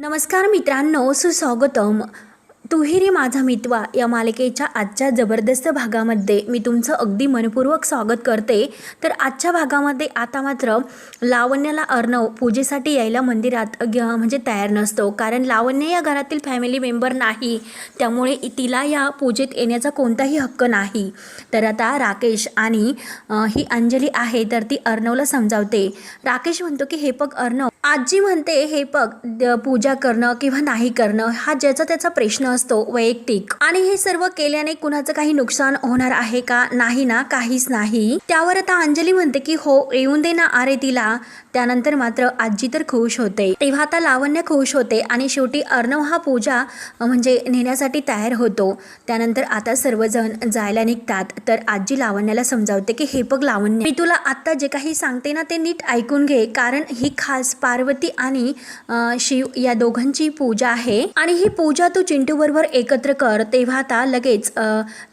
नमस्कार मित्रांनो सुस्वागतम. तुहिरी माझा मितवा या मालिकेच्या आजच्या जबरदस्त भागामध्ये मी तुमचं अगदी मनपूर्वक स्वागत करते. तर आजच्या भागामध्ये आता मात्र लावण्याला अर्णव पूजेसाठी यायला मंदिरात ग- म्हणजे तयार नसतो. कारण लावण्य या घरातील फॅमिली मेंबर नाही. त्यामुळे तिला या पूजेत येण्याचा कोणताही हक्क नाही. तर आता राकेश आणि ही अंजली आहे तर ती अर्णवला समजावते. राकेश म्हणतो की हे बघ अर्णव आजी म्हणते हे बघ पूजा करणं किंवा नाही करणं हा ज्याचा त्याचा प्रश्न असतो वैयक्तिक. आणि हे सर्व केल्याने कुणाचं काही नुकसान होणार आहे का? नाही ना काहीच नाही. त्यावर आता अंजली म्हणते की हो येऊन दे ना अरे तिला. त्यानंतर मात्र आजी तर खुश होते. तेव्हा आता लावण्य खुश होते आणि शेवटी अर्णव हा पूजा म्हणजे नेण्यासाठी तयार होतो. त्यानंतर आता सर्वजण जायला निघतात. तर आजी लावण्याला समजावते की हे बघ लावण्य मी तुला आत्ता जे काही सांगते ना ते नीट ऐकून घे. कारण ही खास पार्वती आणि शिव या दोघांची पूजा आहे. आणि ही पूजा तू चिंटू बरोबर एकत्र कर तेव्हा आता लगेच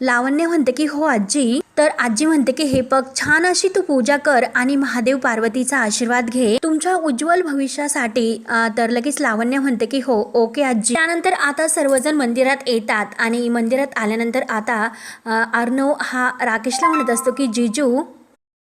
लावण्य म्हणते की हो आजी तर आजी म्हणते की हे बघ छान अशी तू पूजा कर आणि महादेव पार्वतीचा आशीर्वाद घे. तुमच्या उज्ज्वल भविष्यासाठी तर लगेच लावण्य म्हणते की हो ओके आजी त्यानंतर आता सर्वजण मंदिरात येतात आणि मंदिरात आल्यानंतर आता अर्णव हा राकेशला म्हणत असतो की जिजू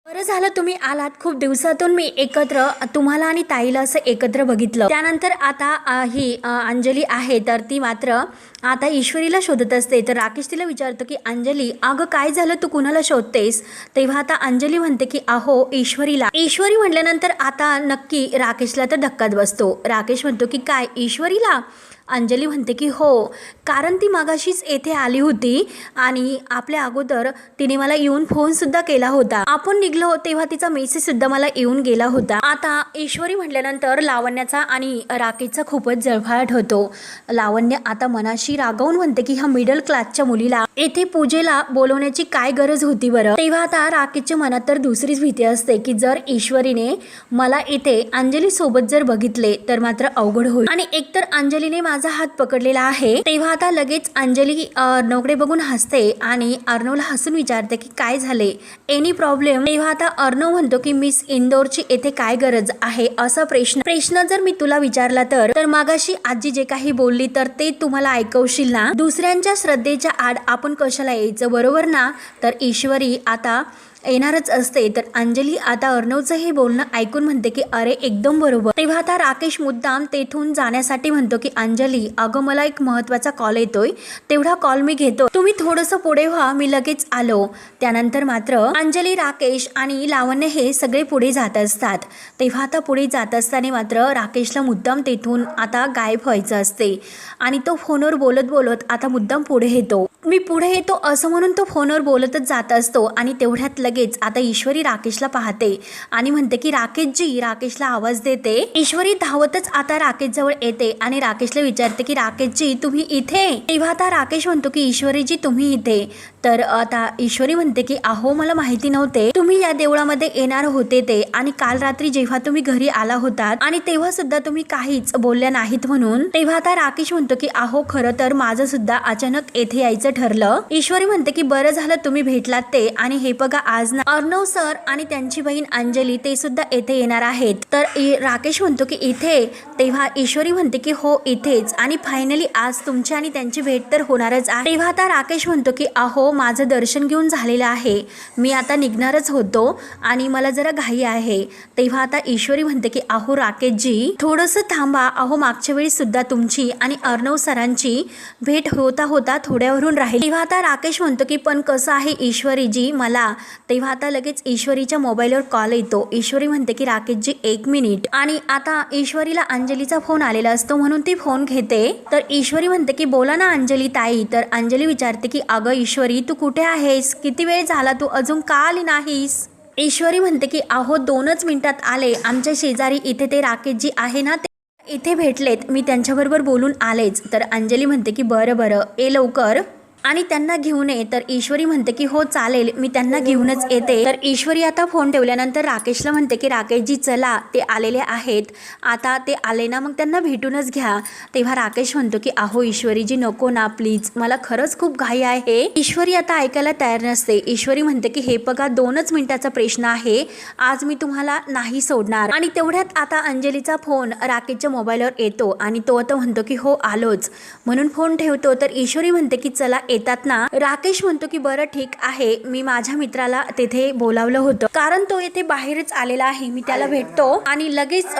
बरं झालं तुम्ही आलात. खूप दिवसातून मी एकत्र तुम्हाला आणि ताईला असं एकत्र बघितलं. त्यानंतर आता ही अंजली आहे तर ती मात्र आता ईश्वरीला शोधत असते तर राकेश तिला विचारतो की अंजली अगं काय झालं? तू कुणाला शोधतेस? तेव्हा आता अंजली म्हणते की अहो ईश्वरीला. ईश्वरी म्हटल्यानंतर आता नक्की राकेशला तर धक्काच बसतो. राकेश म्हणतो की काय ईश्वरीला? अंजली म्हणते की हो कारण ती मागाशीच येथे आली होती आणि आपल्या अगोदर तिने मला येऊन फोनसुद्धा केला होता. आपण निघलो तेव्हा तिचा मेसेजसुद्धा मला येऊन गेला होता. आता ईश्वरी म्हटल्यानंतर लावण्याचा आणि राकेशचा खूपच जळफाट होतो. लावण्य आता मनाशी रागवून म्हणते की ह्या मिडल क्लासच्या मुलीला येथे पूजेला बोलवण्याची काय गरज होती बरं? तेव्हा आता राकेशच्या मनात तर दुसरीच भीती असते की जर ईश्वरीने मला इथे अंजली सोबत जर बघितले तर मात्र अवघड होईल. आणि एकतर अंजलीने माझा हात पकडलेला आहे तेव्हा आता लगेच अंजली अर्णवकडे बघून हसते आणि अर्णवला हसून विचारते की काय झाले? एनी प्रॉब्लेम तेव्हा आता अर्णव म्हणतो की मिस इंदोरची येथे काय गरज आहे? असा प्रश्न. प्रश्न जर मी तुला विचारला तर तर मागाशी आजी जे काही बोलली तर ते तुम्हाला ऐकवशील ना दुसऱ्यांच्या श्रद्धेच्या आड आपण कशाला यायचं? बरोबर ना? तर ईश्वरी आता येणारच असते. तर अंजली आता अर्णवचं हे बोलणं ऐकून म्हणते की अरे एकदम बरोबर. तेव्हा आता राकेश मुद्दाम तेथून जाण्यासाठी म्हणतो की अंजली अगं मला एक महत्त्वाचा कॉल येतोय. तेवढा कॉल मी घेतो. तुम्ही थोडंसं पुढे व्हा. मी लगेच आलो. त्यानंतर मात्र अंजली राकेश आणि लावण्य हे सगळे पुढे जात असतात. तेव्हा आता पुढे जात असताना मात्र राकेशला मुद्दाम तेथून आता गायब व्हायचं असते. आणि तो फोनवर बोलत बोलत आता मुद्दाम पुढे येतो. मी पुढे येतो असं म्हणून तो फोनवर बोलतच जात असतो आणि तेवढ्यात लगेच आता ईश्वरी राकेशला पाहते आणि म्हणते की राकेशजी राकेशला आवाज देते. ईश्वरी धावतच आता राकेशजवळ येते आणि राकेशला विचारते की राकेशजी तुम्ही इथे? तेव्हा आता राकेश म्हणतो की ईश्वरीजी तुम्ही इथे. तर आता ईश्वरी म्हणते की अहो मला माहिती नव्हते. तुम्ही या देवळामध्ये येणार होते ते. आणि काल रात्री जेव्हा तुम्ही घरी आला होतात आणि तेव्हा सुद्धा तुम्ही काहीच बोलल्या नाहीत म्हणून तेव्हा आता राकेश म्हणतो की अहो खरं तर माझं सुद्धा अचानक येथे यायचं ठरलं. ईश्वरी म्हणते की बरं झालं तुम्ही भेटलात ते. आणि हे बघा आज ना अर्णव सर आणि त्यांची बहीण अंजली ते सुद्धा येथे येणार आहेत. तर राकेश म्हणतो की इथे. तेव्हा ईश्वरी म्हणते की हो इथेच. आणि फायनली आज तुमची आणि त्यांची भेट तर होणारच आहे. तेव्हा आता राकेश म्हणतो की अहो माझं दर्शन घेऊन झालेलं आहे. मी आता निघणारच होतो आणि मला जरा घाई आहे. तेव्हा आता ईश्वरी म्हणते की अहो राकेशजी थोडंसं थांबा. अहो मागच्या वेळी सुद्धा तुमची आणि अर्णव सरांची भेट होता होता थोड्यावरून राहील. तेव्हा आता राकेश म्हणतो की पण कसं आहे ईश्वरीजी मला? तेव्हा आता लगेच ईश्वरीच्या मोबाईलवर कॉल येतो. ईश्वरी म्हणते की राकेशजी एक मिनिट. आणि आता ईश्वरीला अंजलीचा फोन आलेला असतो म्हणून ती फोन घेते. तर ईश्वरी म्हणते की बोला ना अंजली ताई. तर अंजली विचारते की अगं ईश्वरी तू कुठे आहेस? किती वेळ झाला तू अजून का आली नाहीस? ईश्वरी म्हणते की अहो दोनच मिनिटात आले. आमच्या शेजारी इथे ते राकेशजी आहे ना ते इथे भेटलेत. मी त्यांच्याबरोबर बोलून आलेच. तर अंजली म्हणते की बरं बरं. ए लवकर. आणि त्यांना घेऊन ये तर ईश्वरी म्हणते की हो चालेल मी त्यांना घेऊनच येते. तर ईश्वरी आता फोन ठेवल्यानंतर राकेशला म्हणते की राकेशजी चला ते आलेले आहेत. आता ते आले ना मग त्यांना भेटूनच घ्या. तेव्हा राकेश म्हणतो की अहो ईश्वरीजी नको ना प्लीज मला खरंच खूप घाई आहे. ईश्वरी आता ऐकायला तयार नसते. ईश्वरी म्हणते की हे बघा दोनच मिनिटाचा प्रश्न आहे. आज मी तुम्हाला नाही सोडणार. आणि तेवढ्यात आता अंजलीचा फोन राकेशच्या मोबाईलवर येतो आणि तो आता म्हणतो की हो आलोच. म्हणून फोन ठेवतो तर ईश्वरी म्हणते की चला येतात ना राकेश म्हणतो की बरं ठीक आहे. मी माझ्या मित्राला तेथे बोलावलं होतं. कारण तो येथे बाहेरच आलेला आहे. मी त्याला भेटतो आणि लगेच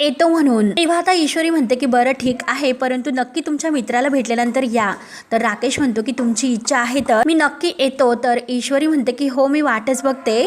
येतो म्हणून. तेव्हा आता ईश्वरी म्हणते की बरं ठीक आहे. परंतु नक्की तुमच्या मित्राला भेटल्यानंतर या. तर राकेश म्हणतो की तुमची इच्छा आहे तर मी नक्की येतो. तर ईश्वरी म्हणते की हो मी वाटच बघते.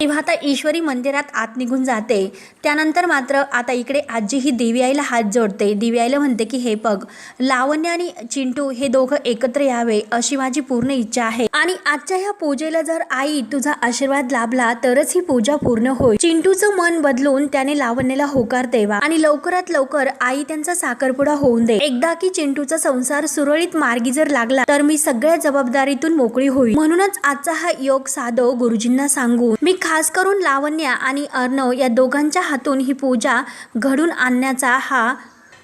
तेव्हा आता ईश्वरी मंदिरात आत निघून जाते त्यानंतर मात्र आता इकडे आजी ही देवी आईला हात जोडते. देवी आईला म्हणते की हे बघ लावण्य आणि चिंटू हे दोघं एकत्र यावे अशी माझी पूर्ण इच्छा आहे. आणि आजच्या ह्या पूजेला जर आई तुझा आशीर्वाद लाभला तरच ही पूजा पूर्ण होईल. चिंटूचं मन बदलून त्याने लावण्याला होकार द्यावा आणि लवकरात लवकर आई त्यांचा साखरपुडा होऊन दे. एकदा की चिंटूचा संसार सुरळीत मार्गी जर लागला तर मी सगळ्या जबाबदारीतून मोकळी होईल. म्हणूनच आजचा हा योग साधव गुरुजींना सांगून मी खास करून लावण्या आणि अर्णव या दोघांच्या हातून ही पूजा घडून आणण्याचा हा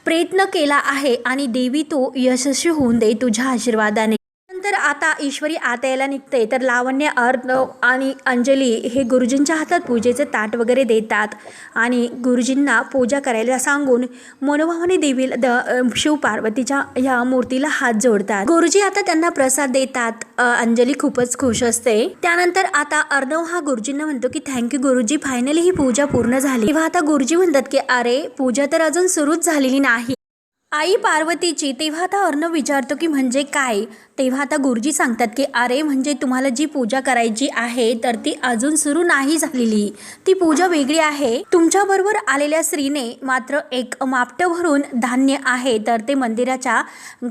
प्रयत्न केला आहे आणि देवी तू यशस्वी होऊन दे तुझ्या आशीर्वादाने. त्यानंतर आता ईश्वरी आता यायला निघते. तर लावण्य अर्णव आणि अंजली हे गुरुजींच्या हातात पूजेचे ताट वगैरे देतात. आणि गुरुजींना पूजा करायला सांगून मनोभावाने देवीला द शिवपार्वतीच्या शिव पार्वतीच्या ह्या मूर्तीला हात जोडतात. गुरुजी आता त्यांना प्रसाद देतात. अंजली खूपच खुश असते. त्यानंतर आता अर्णव हा गुरुजींना म्हणतो की थँक्यू गुरुजी फायनली ही पूजा पूर्ण झाली. तेव्हा आता गुरुजी म्हणतात की अरे पूजा तर अजून सुरूच झालेली नाही. आई पार्वतीची तेव्हा आता अर्णव विचारतो की म्हणजे काय? तेव्हा आता गुरुजी सांगतात की अरे म्हणजे तुम्हाला जी पूजा करायची आहे तर ती अजून सुरू नाही झालेली. ती पूजा वेगळी आहे. तुमच्याबरोबर आलेल्या स्त्रीने मात्र एक मापटं भरून धान्य आहे तर ते मंदिराच्या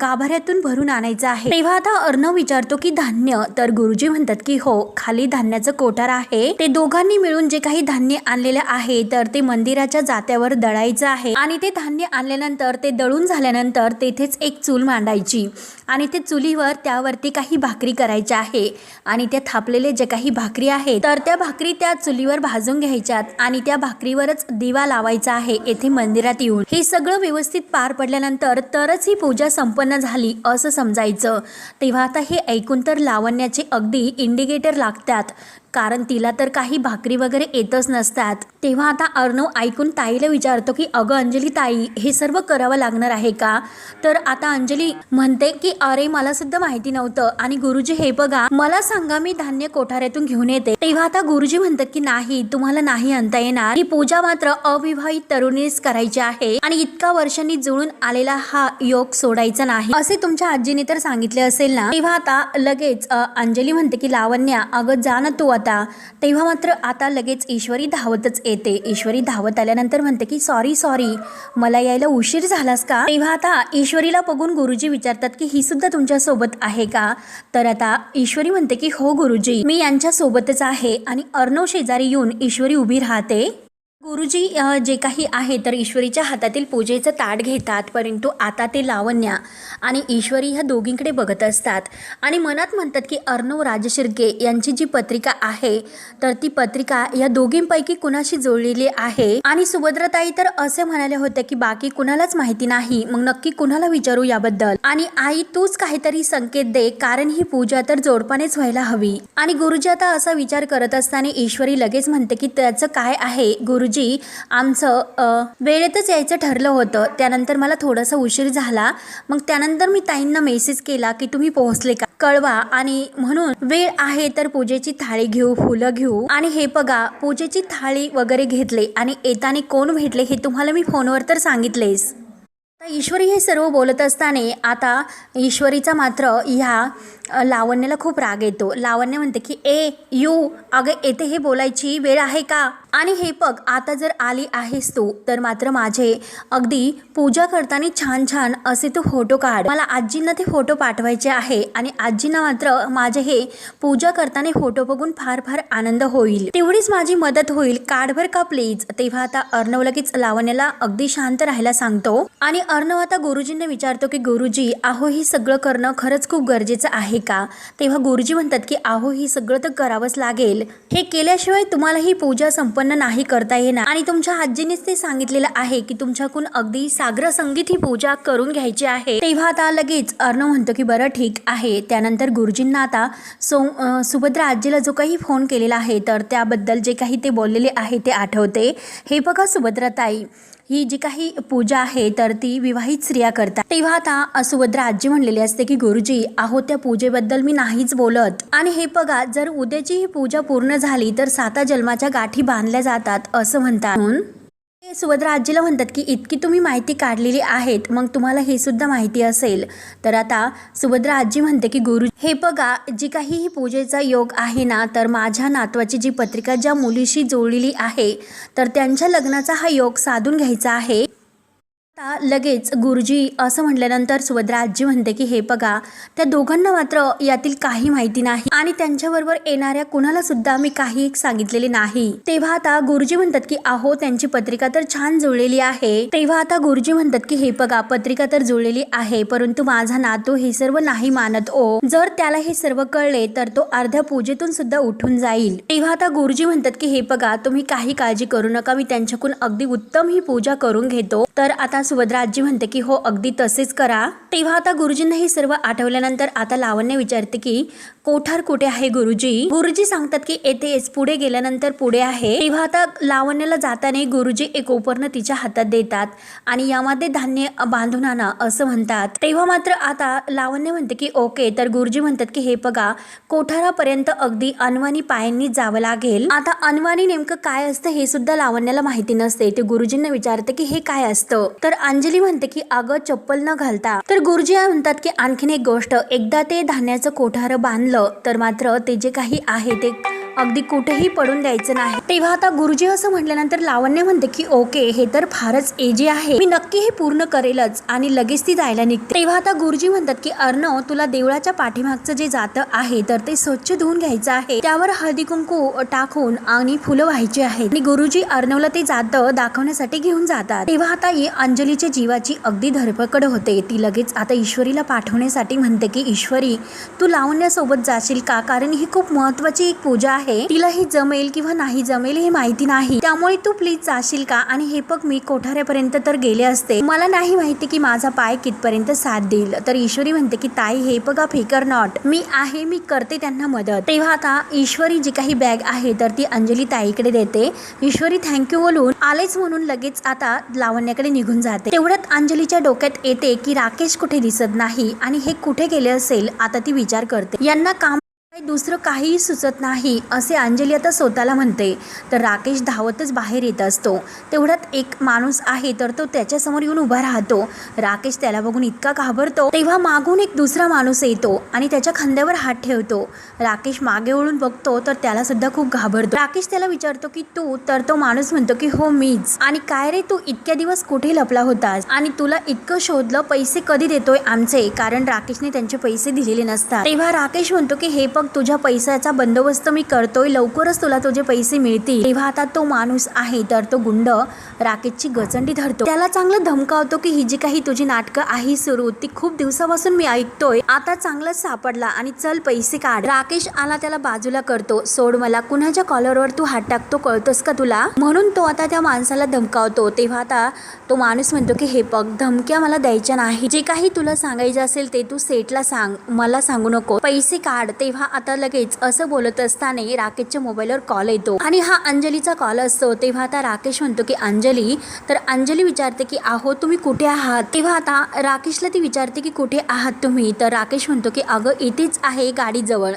गाभाऱ्यातून भरून आणायचं आहे. तेव्हा आता अर्णव विचारतो की धान्य? तर गुरुजी म्हणतात की हो खाली धान्याचं कोठार आहे. ते दोघांनी मिळून जे काही धान्य आणलेलं आहे तर ते मंदिराच्या जात्यावर दळायचं आहे. आणि ते धान्य आणल्यानंतर ते दळून झाल्यानंतर तेथेच एक चूल मांडायची. आणि ते चुलीवर त्यावरती काही भाकरी करायच्या आहे. आणि त्या थापलेले जे काही भाकरी आहे तर त्या भाकरी त्या चुलीवर भाजून घ्यायच्यात आणि त्या भाकरीवरच दिवा लावायचा आहे येथे मंदिरात येऊन. हे सगळं व्यवस्थित पार पडल्यानंतर तरच ही पूजा संपन्न झाली असं समजायचं. तेव्हा आता हे ऐकून तर लावण्याचे अगदी इंडिकेटर लागतात. कारण तिला तर काही भाकरी वगैरे येतच नसतात. तेव्हा आता अर्णव ऐकून ताईला विचारतो की अगं अंजली ताई हे सर्व करावं लागणार आहे का? तर आता अंजली म्हणते की अरे मला सुद्धा माहिती नव्हतं. आणि गुरुजी हे बघा मला सांगा मी धान्य कोठाऱ्यातून घेऊन येते. तेव्हा आता गुरुजी म्हणतात की नाही तुम्हाला नाही आणता येणार. ही पूजा मात्र अविवाहित तरुणीच करायची आहे. आणि इतका वर्षांनी जुळून आलेला हा योग सोडायचा नाही. असे तुमच्या आजीने तर सांगितले असेल ना? तेव्हा आता लगेच अंजली म्हणते की लावण्या अगं जा ना तू होता. तेव्हा मात्र आता लगेच ईश्वरी धावतच येते. ईश्वरी धावत आल्यानंतर म्हणते की सॉरी सॉरी मला यायला उशीर झालास का? तेव्हा आता ईश्वरीला बघून गुरुजी विचारतात की ही सुद्धा तुमच्यासोबत आहे का? तर आता ईश्वरी म्हणते की हो गुरुजी. मी यांच्या सोबतच आहे आणि अर्णव शेजारी येऊन ईश्वरी उभी राहते. गुरुजी जे काही आहे तर ईश्वरीच्या हातातील पूजेचं ताट घेतात परंतु आता ते लावण्या आणि ईश्वरी ह्या दोघींकडे बघत असतात. आणि मनात म्हणतात की अर्णव राजशिर्के यांची जी पत्रिका आहे तर ती पत्रिका या दोघींपैकी कुणाशी जोडलेली आहे? आणि सुभद्रताई तर असे म्हणाले होते की बाकी कुणालाच माहिती नाही मग नक्की कुणाला विचारू याबद्दल? आणि आई तूच काहीतरी संकेत दे कारण ही पूजा तर जोडपानेच व्हायला हवी. आणि गुरुजी आता असा विचार करत असताना ईश्वरी लगेच म्हणते की त्याचं काय आहे? गुरुजी आमचं वेळेतच यायचं ठरलं होतं. त्यानंतर मला थोडासा उशीर झाला. मग त्यानंतर मी ताईंना मेसेज केला की तुम्ही पोहोचले का? कळवा. आणि म्हणून वेळ आहे तर पूजेची थाळी घेऊ फुलं घेऊ. आणि हे बघा पूजेची थाळी वगैरे घेतले आणि येताना कोण भेटले हे तुम्हाला मी फोनवर तर सांगितलेस आता ईश्वरी हे सर्व बोलत असताना आता ईश्वरीचा मात्र ह्या लावण्याला खूप राग येतो. लावण्य म्हणते की ए यू अगं येते हे बोलायची वेळ आहे का? आणि हे बघ आता जर आली आहेस तू तर मात्र माझे अगदी पूजा करताना छान छान असे तू फोटो काढ. मला आजींना ते फोटो पाठवायचे आहे आणि आजींना मात्र माझे हे पूजा करताना फोटो बघून फार फार आनंद होईल. तेवढीच माझी मदत होईल. काढभर का प्लीज तेव्हा आता अर्णव लगेच लावण्याला अगदी शांत राहायला सांगतो. आणि अर्णव आता गुरुजींना विचारतो की गुरुजी आहो ही सगळं करणं खरंच खूप गरजेचं आहे का? तेव्हा गुरुजी म्हणतात की आहो ही सगळं तर करावंच लागेल. हे केल्याशिवाय तुम्हाला ही पूजा उत्पन्न नाही करता येणार. आणि तुमच्या आजीनेच ते सांगितलेलं आहे की तुमच्याकडून अगदी सागर संगीत ही पूजा करून घ्यायची आहे. तेव्हा आता लगेच अर्णव म्हणतो की बरं ठीक आहे. त्यानंतर गुरुजींना आता सो सुभद्रा आजीला जो काही फोन केलेला आहे तर त्याबद्दल जे काही ते बोललेले आहे ते आठवते. हे बघा सुभद्रा ताई ही जी काही पूजा आहे तर ती विवाहित स्त्रिया करतात. तेव्हा आता असुभद्रा आजी म्हणलेली असते की गुरुजी आहो त्या पूजेबद्दल मी नाहीच बोलत. आणि हे बघा जर उद्याची ही पूजा पूर्ण झाली तर साता जन्माच्या गाठी बांधल्या जातात असं म्हणतात. म्हणून ते सुभद्रा आजीला म्हणतात की इतकी तुम्ही माहिती काढलेली आहेत मग तुम्हाला हे सुद्धा माहिती असेल. तर आता सुभद्रा आजी म्हणते की गुरु हे बघा जी काही ही पूजेचा योग आहे ना तर माझ्या नातवाची जी पत्रिका ज्या मुलीशी जोडलेली आहे तर त्यांच्या लग्नाचा हा योग साधून घ्यायचा आहे. आता लगेच गुरुजी असं म्हटल्यानंतर सुभद्रा आजी म्हणते की हे बघा त्या दोघांना मात्र यातील काही माहिती नाही आणि त्यांच्याबरोबर येणाऱ्या कुणाला सुद्धा मी काही सांगितलेले नाही. तेव्हा आता गुरुजी म्हणतात की आहो त्यांची पत्रिका तर छान जुळलेली आहे. तेव्हा आता गुरुजी म्हणतात की हे बघा पत्रिका तर जुळलेली आहे परंतु माझा नातू हे सर्व नाही मानत ओ. जर त्याला हे सर्व कळले तर तो अर्ध्या पूजेतून सुद्धा उठून जाईल. तेव्हा आता गुरुजी म्हणतात की हे बघा तुम्ही काही काळजी करू नका मी त्यांच्याकडून अगदी उत्तम ही पूजा करून घेतो. तर आता सुभद्रा आजी म्हणते की हो अगदी तसेच करा. तेव्हा आता गुरुजींना हे सर्व आठवल्यानंतर आता लावण्य विचारते की कोठार कुठे आहे गुरुजी? गुरुजी सांगतात की येथेच पुढे गेल्यानंतर पुढे आहे. तेव्हा आता लावण्याला जाताना गुरुजी एक उपर्ण तिच्या हातात देतात आणि यामध्ये धान्य बांधून आणा असं म्हणतात. तेव्हा मात्र आता लावण्य म्हणते की ओके. तर गुरुजी म्हणतात की हे बघा कोठारापर्यंत अगदी अनवाणी पायांनी जावं लागेल. आता अनवाणी नेमकं काय असतं हे सुद्धा लावण्याला माहिती नसते. ते गुरुजींना विचारते की हे काय असतं? तर अंजली म्हणते की अगं चप्पल न घालता. तर गुरुजी म्हणतात की आणखीन एक गोष्ट. एकदा ते धान्याचं कोठार बांधलं तर मात्र ते जे काही आहे ते अगदी कुठेही पडून द्यायचं नाही. तेव्हा आता गुरुजी असं म्हटल्यानंतर लावण्य म्हणते की ओके हे तर फारच एजी आहे. मी नक्की हे पूर्ण करेलच आणि लगेच ती जायला निघते. तेव्हा आता गुरुजी म्हणतात की अर्णव तुला देवळाच्या पाठीमागचं जे जातं आहे तर ते स्वच्छ धुवून घ्यायचं आहे. त्यावर हळदी कुंकू टाकून आणि फुलं व्हायची आहेत. आणि गुरुजी अर्णवला ते जातं दाखवण्यासाठी घेऊन जातात. तेव्हा आता ही अंजलीच्या जीवाची अगदी धरपकड होते. ती लगेच आता ईश्वरीला पाठवण्यासाठी म्हणते की ईश्वरी तू लावण्यासोबत जाशील का? कारण ही खूप महत्वाची एक पूजा आहे. तिला हे जमेल किंवा नाही जमेल हे माहिती नाही. त्यामुळे तू प्लीज जाशील का? आणि हे बघ मी कोठाऱ्यापर्यंत तर गेले असते. मला नाही माहिती की माझा पाय कितपर्यंत साथ देईल. तर ईश्वरी म्हणते की ताई हे बघा फिकर नॉट. मी आहे मी करते त्यांना मदत. तेव्हा आता ईश्वरी जी काही बॅग आहे तर ती अंजली ताईकडे देते. ईश्वरी थँक्यू बोलून आलेच म्हणून लगेच आता लावण्याकडे निघून जाते. तेवढ्यात अंजलीच्या डोक्यात येते की राकेश कुठे दिसत नाही आणि हे कुठे गेले असेल? आता ती विचार करते. यांना काम दुसरं काहीही सुचत नाही असे अंजली आता स्वतःला म्हणते. तर राकेश धावतच बाहेर येत असतो. तेवढ्यात एक माणूस आहे तर तो त्याच्यासमोर येऊन उभा राहतो. राकेश त्याला बघून इतका घाबरतो तेव्हा मागून एक दुसरा माणूस येतो आणि त्याच्या खांद्यावर हात ठेवतो. राकेश मागे वळून बघतो तर त्याला सुद्धा खूप घाबरतो. राकेश त्याला विचारतो की तू? तर तो माणूस म्हणतो की हो मीच. आणि काय रे तू इतक्या दिवस कुठे लपला होतास? आणि तुला इतकं शोधलं पैसे कधी देतोय आमचे? कारण राकेशने त्यांचे पैसे दिलेले नसतात. तेव्हा राकेश म्हणतो की हे बघ तुझ्या पैशाचा बंदोबस्त मी करतोय. लवकरच तुला तुझे पैसे मिळतील. तेव्हा आता तो माणूस आहे तर तो गुंड राकेशची गचंडी धरतो. त्याला चांगलं धमकावतो की ही जी काही तुझी नाटकं आहे सुरू ती खूप दिवसापासून मी ऐकतोय. आता चांगलंच सापडला आणि चल पैसे काढ. राकेश आला त्याला बाजूला करतो. सोड मला कुणाच्या कॉलरवर तू हात टाकतो कळतोस का तुला? म्हणून तो आता त्या माणसाला धमकावतो. तेव्हा आता तो माणूस म्हणतो की हे बघ धमक्या मला द्यायच्या नाही जे काही तुला सांगायचं असेल ते तू सेटला सांग. मला सांगू नको. पैसे काढ. तेव्हा आता लगेच असं बोलत असताना राकेशच्या मोबाईलवर कॉल येतो. आणि हा अंजलीचा कॉल असतो. तेव्हा आता राकेश म्हणतो की अंजली. तर अंजली विचारते की आहो तुम्ही कुठे आहात? तेव्हा आता राकेशला ती विचारते की कुठे आहात तुम्ही? तर राकेश म्हणतो की अगं इथेच आहे गाडीजवळ.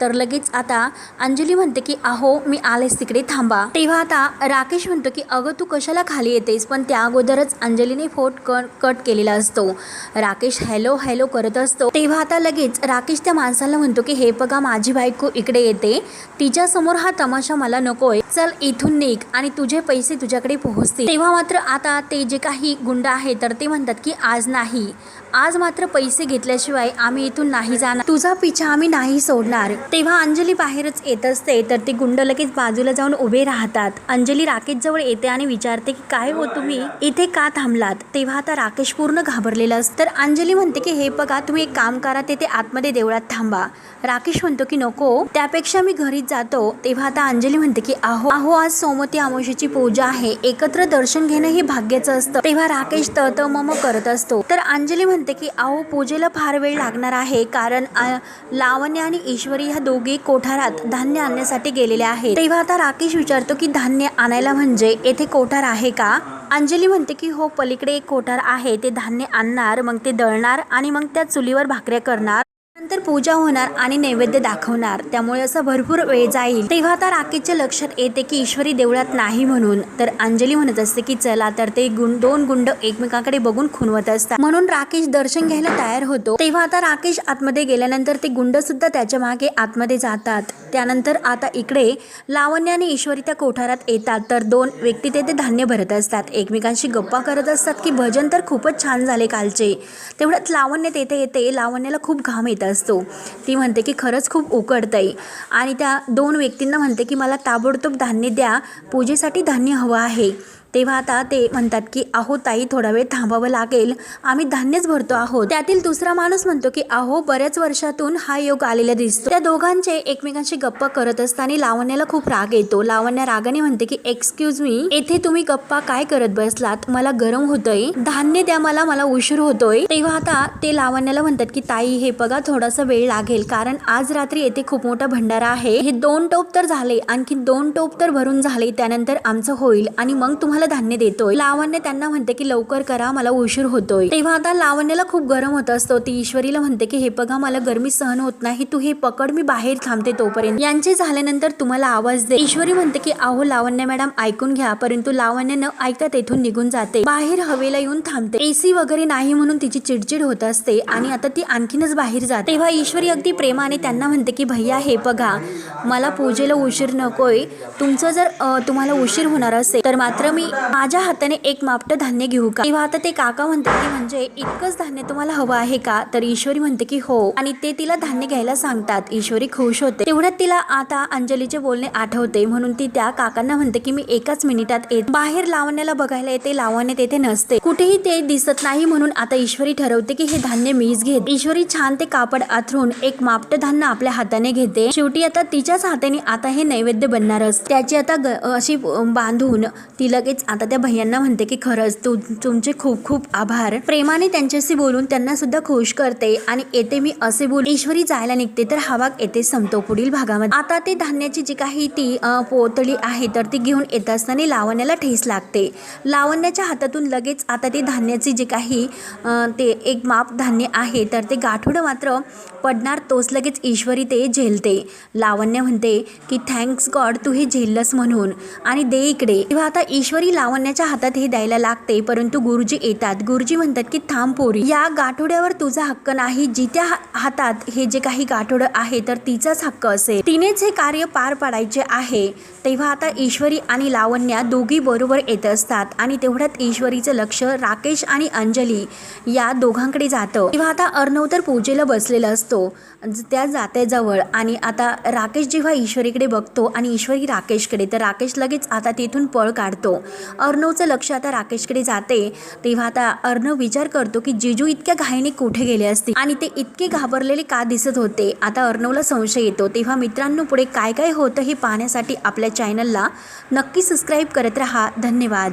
तर लगेच आता अंजली म्हणते की आहो मी आलेस तिकडे थांबा. तेव्हा आता राकेश म्हणतो की अगं तू कशाला खाली येतेस? पण त्या अगोदरच अंजलीने फोट कट कट केलेला असतो. राकेश हॅलो हॅलो करत असतो. तेव्हा आता लगेच राकेश त्या माणसाला म्हणतो की हे बघा बघा माझी बायको इकडे येते तिच्यासमोर हा तमाशा मला नकोय. चल इथून निघ आणि तुझे पैसे तुझ्याकडे पोहोचते तेव्हा मात्र आता ते जे काही गुंड आहे तर ते म्हणतात की आज नाही. आज मात्र पैसे घेतल्याशिवाय आम्ही इथून नाही जाणार. तुझा पिछा आम्ही नाही सोडणार. तेव्हा अंजली बाहेरच येत असते तर ते गुंड लगेच बाजूला जाऊन उभे राहतात. अंजली राकेश जवळ येते आणि विचारते की काय हो तुम्ही? इथे का थांबलात? तेव्हा आता राकेश पूर्ण घाबरलेला असतं. तर अंजली म्हणते की हे बघा तुम्ही एक काम करा तेथे आतमध्ये देवळात थांबा. राकेश म्हणतो की नको त्यापेक्षा मी घरीच जातो. तेव्हा आता अंजली म्हणते की आहो अहो आज सोमती अमावस्येची पूजा आहे. एकत्र दर्शन घेणं हे भाग्याचं असतं. तेव्हा राकेश तत मम करत असतो. तर अंजली म्हणते म्हणते की अहो पूजेला फार वेळ लागणार आहे कारण अ, लावण्य आणि ईश्वरी ह्या दोघी कोठारात धान्य आणण्यासाठी गेलेल्या आहेत. तेव्हा आता राकेश विचारतो की धान्य आणायला म्हणजे येथे कोठार आहे का? अंजली म्हणते की हो पलीकडे एक कोठार आहे ते धान्य आणणार मग ते दळणार आणि मग त्या चुलीवर भाकऱ्या करणार. त्यानंतर पूजा होणार आणि नैवेद्य दाखवणार. त्यामुळे असं भरपूर वेळ जाईल. तेव्हा आता राकेशच्या लक्षात येते की ईश्वरी देवळात नाही म्हणून. तर अंजली म्हणत असते की चला तर ते गुण दोन गुंड एकमेकांकडे बघून खुनवत असतात. म्हणून राकेश दर्शन घ्यायला तयार होतो. तेव्हा आता राकेश आतमध्ये गेल्यानंतर ते गुंड सुद्धा त्याच्यामागे आतमध्ये जातात. त्यानंतर आता इकडे लावण्य आणि ईश्वरी त्या कोठारात येतात. तर दोन व्यक्ती तेथे धान्य भरत असतात. एकमेकांशी गप्पा करत असतात की भजन तर खूपच छान झाले कालचे. तेवढ्यात लावण्य तेथे येते. लावण्याला खूप घाम येत असतो. ती म्हणते की खरंच खूप उकडतंय आणि त्या दोन व्यक्तींना म्हणते की मला ताबडतोब धान्य द्या. पूजेसाठी धान्य हवं आहे. तेव्हा आता ते म्हणतात की अहो ताई थोडा वेळ थांबावं लागेल. आम्ही धान्यच भरतो आहोत. त्यातील दुसरा माणूस म्हणतो की अहो बऱ्याच वर्षातून हा योग आलेला दिसतो. त्या दोघांचे एकमेकांशी गप्पा करत असताना लावण्याला खूप राग येतो. लावण्या रागाने म्हणते की एक्सक्यूज मी येथे तुम्ही गप्पा काय करत बसलात? मला गरम होतोय. धान्य द्या मला मला उशीर होतोय. तेव्हा आता ते लावण्याला म्हणतात की ताई हे बघा थोडासा वेळ लागेल. कारण आज रात्री येथे खूप मोठा भंडारा आहे. हे दोन टोप तर झाले. आणखी दोन टोप तर भरून झाले. त्यानंतर आमचं होईल. आणि मग तुम्हाला धान्य देतोय. लावण्य त्यांना म्हणते की लवकर करा मला उशीर होतोय. तेव्हा आता लावण्याला खूप गरम होत असतो. ती ईश्वरीला म्हणते की हे बघा मला गरमी सहन होत नाही. तू हे पकड मी बाहेर थांबते तोपर्यंत. यांचे झाल्यानंतर तुम्हाला आवाज दे. ईश्वरी म्हणते की अहो लावण्य मॅडम ऐकून घ्या. परंतु लावण्य न ऐकता तेथून निघून जाते. बाहेर हवेला येऊन थांबते. एसी वगैरे नाही म्हणून तिची चिडचिड होत असते आणि आता ती आणखीनच बाहेर जाते. तेव्हा ईश्वरी अगदी प्रेमाने त्यांना म्हणते की भैया हे बघा मला पूजेला उशीर नकोय. तुमचं जर तुम्हाला उशीर होणार असेल तर मात्र मी माझ्या हाताने एक मापटं धान्य घेऊ का? तेव्हा आता ते काका म्हणते की म्हणजे इतकंच धान्य तुम्हाला हवं आहे का? तर ईश्वरी म्हणते की हो. आणि ते तिला धान्य घ्यायला सांगतात. ईश्वरी खुश होते. तेवढ्यात तिला आता अंजलीचे बोलणे आठवते. म्हणून ती त्या काकांना म्हणते की मी एकाच मिनिटात येत बाहेर लावण्याला बघायला येते. लावण्य तेथे नसते. कुठेही ते दिसत नाही म्हणून आता ईश्वरी ठरवते की हे धान्य मीच घेत. ईश्वरी छान ते कापड आथरून एक मापटं धान्य आपल्या हाताने घेते. शेवटी आता तिच्याच हाताने आता हे नैवेद्य बनणार असते. त्याची आता ग- अशी बांधून ती लगेच आता त्या भैयांना म्हणते की खरंच तू तुमचे खूप खूप आभार. प्रेमाने त्यांच्याशी बोलून त्यांना सुद्धा खुश करते आणि येते मी असे बोल ईश्वरी जायला निघते तर हा भाग येथे संपतो पुढील भागामध्ये. आता ते धान्याची जी काही ती पोतळी आहे तर ती घेऊन येत असताना लावण्याला ठेस लागते. लावण्याच्या हातातून लगेच आता ते धान्याची जे काही ते एक माप धान्य आहे तर ते गाठोडं मात्र पडणार तोच लगेच ईश्वरी ते झेलते. लावण्य म्हणते की थँक्स गॉड तू हे झेललंस म्हणून. आणि दे इकडे. तेव्हा आता ईश्वरी लावण्याच्या हातात हे द्यायला लागते परंतु गुरुजी येतात. गुरुजी म्हणतात की थांब पोरी. या गाठोड्यावर तुझा हक्क नाही. जित्या हा- हातात हे जे काही गाठोडं आहे तर तिचाच हक्क असेल. तिनेच हे कार्य पार पाडायचे आहे. तेव्हा आता ईश्वरी आणि लावण्या दोघी बरोबर येत असतात आणि तेवढ्यात ईश्वरीचं लक्ष राकेश आणि अंजली या दोघांकडे जातं. तेव्हा आता अर्णव तर पूजेला बसलेलं असतं. ज- त्या जात्याजवळ. आणि आता राकेश जेव्हा ईश्वरीकडे बघतो आणि ईश्वरी राकेशकडे तर राकेश लगेच आता तिथून पळ काढतो. अर्णवचं लक्ष आता राकेशकडे जाते. तेव्हा आता अर्णव विचार करतो की जिजू इतक्या घाईने कुठे गेले असते आणि ते इतके घाबरलेले का दिसत होते? आता अर्णवला संशय येतो. तेव्हा मित्रांनो पुढे काय काय होतं हे पाहण्यासाठी आपल्या चॅनलला नक्की सबस्क्राईब करत राहा. धन्यवाद.